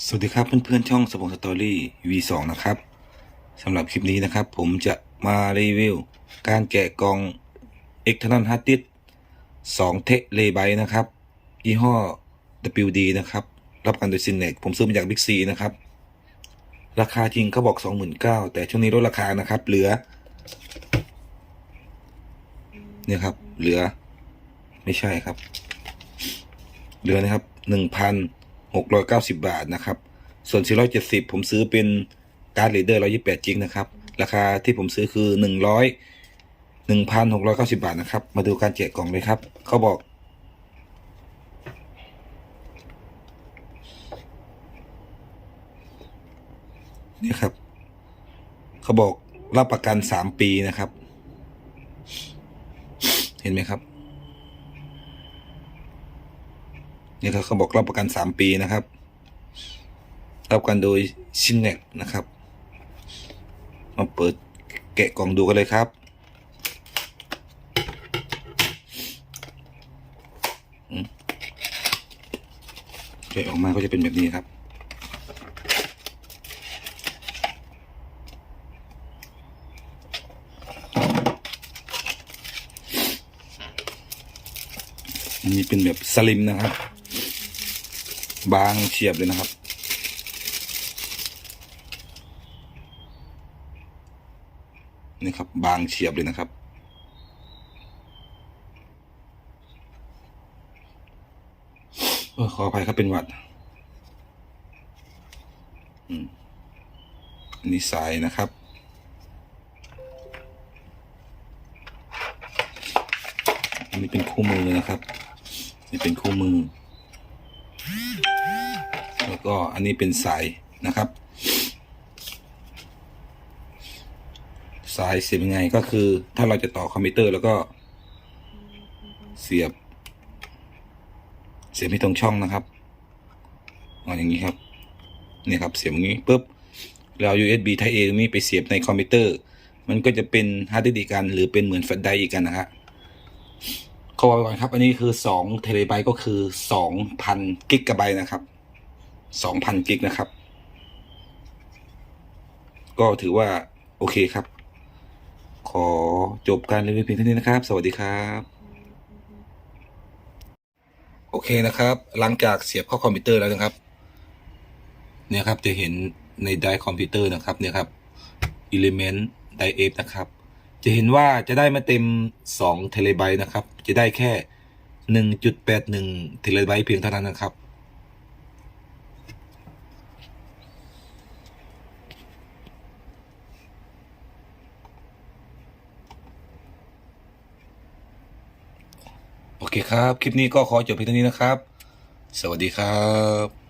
สวัสดีครับเพื่อนๆช่องสปงสตอรี่ V2 นะครับสำหรับคลิปนี้นะครับ ผมจะมารีวิว การแกะกล่อง e x t e r n a l Hard Disk 2 t e เลไบนะครับ ยี่ห้อ WD นะครับ รับการโดยซินเนกผมซื้อมาจาก Big C นะครับ ราคาจริงเขาบอก 29,000แต่ช่วงนี้ลดราคานะครับ เหลือ เนี่ยครับ เหลือ ไม่ใช่ครับ เหลือนะครับห นึ่งพันหกร้อยเก้าสิบาทนะครับ ส่วนสี่ร้อยเจ็ดสิบผมซื้อเป็นการ์ดเรดเดอร์ร้อยี่แปดจิกนะครับ ราคาที่ผมซื้อคือหนึ่งร้อยหนึ่งพันหกร้อยเก้าสิบาทนะครับ มาดูการแกกล่องเลยครับ เขาบอก นี่ครับ เขาบอกรับประกันสามปีนะครับ เห็นไหมครับ นี่ยเขาบอกรับประกันสามปีนะครับ รับประกันโดยชินเน็กนะครับ มาเปิดแกะกล่องดูกันเลยครับอืมแกะออกมาก็จะเป็นแบบนี้ครับอันนี้เป็นแบบสลิมนะครับ บางเฉียบเลยนะครับ นี่ครับ บางเฉียบเลยนะครับ ขออภัยครับเป็นหวัดอันนี้สายนะครับอันนี้เป็นคู่มือนะครับ นี่เป็นคู่มือ ก็อันนี้เป็นสายนะครับ สายเสียบยังไงก็คือถ้าเราจะต่อคอมพิวเตอร์แล้วก็ เสียบ เสียบไม่ตรงช่องนะครับเอาอย่างนี้ครับนี่ครับเสียบอย่างนี้ปุ๊บเรา USB Type A ตรงนี้ไปเสียบในคอมพิวเตอร์ มันก็จะเป็นฮาร์ดดิสก์อีกกันหรือเป็นเหมือนแฟลชไดรฟ์อีกกันนะฮะขอบอกก่อนครับ อันนี้คือสองเทเลไบต์ก็คือสองพันกิกะไบต์นะครับ สองพันกิกนะครับ ก็ถือว่า โอเคครับ ขอจบการรีวิวเพียงเท่านี้นะครับ สวัสดีครับ โอเคนะครับ หลังจากเสียบเข้าคอมพิวเตอร์แล้วนะครับ เนี่ยครับจะเห็นในไดร์คอมพิวเตอร์นะครับ เนี่ยครับ Element d i F นะครับ จะเห็นว่าจะได้มาเต็ม2เทเลไบต์นะครับ จะได้แค่ 1.81เทเลไบต์เพียงเท่านั้นนะครับ เคครับ คลิปนี้ก็ขอจบเพียงเท่านี้นะครับ สวัสดีครับ